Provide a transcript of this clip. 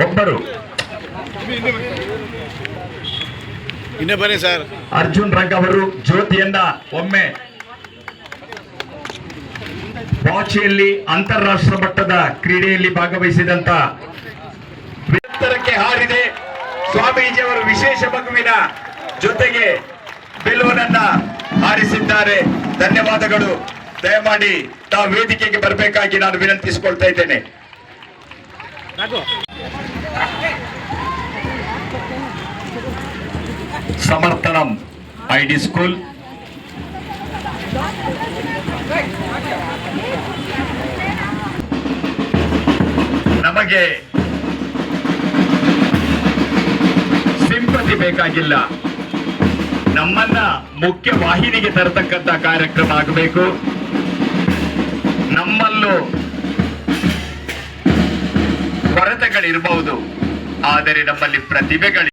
ಒಬ್ಬರು ಇನ್ನೇ ಬನ್ನಿ ಸರ್. ಅರ್ಜುನ್ ರಂಗ್ ಅವರು ಜ್ಯೋತಿಯನ್ನ ಒಮ್ಮೆ ಬಾಚಿಯಲ್ಲಿ ಅಂತಾರಾಷ್ಟ್ರ ಮಟ್ಟದ ಕ್ರೀಡೆಯಲ್ಲಿ ಭಾಗವಹಿಸಿದಂತ ಎತ್ತರಕ್ಕೆ ಹಾರಿದೆ ಸ್ವಾಮೀಜಿಯವರು ವಿಶೇಷ ಮಗುವಿನ ಜೊತೆಗೆ ಬಿಲ್ವನನ್ನ ಹಾರಿಸಿದ್ದಾರೆ. ಧನ್ಯವಾದಗಳು. ದಯಮಾಡಿ ತಾವು ವೇದಿಕೆಗೆ ಬರಬೇಕಾಗಿ ನಾನು ವಿನಂತಿಸಿಕೊಳ್ತಾ ಇದ್ದೇನೆ. Samarthanam ID school. ನಮಗೆ ಸಿಂಪತಿ ಬೇಕಾಗಿಲ್ಲ. ನಮ್ಮನ್ನ ಮುಖ್ಯ ವಾಹಿನಿಗೆ ತರತಕ್ಕಂತ ಕಾರ್ಯಕ್ರಮ ಆಗಬೇಕು. ನಮ್ಮಲ್ಲೂ ಕೊರತೆಗಳಿರಬಹುದು ಆದರೆ ನಮ್ಮಲ್ಲಿ ಪ್ರತಿಭೆಗಳು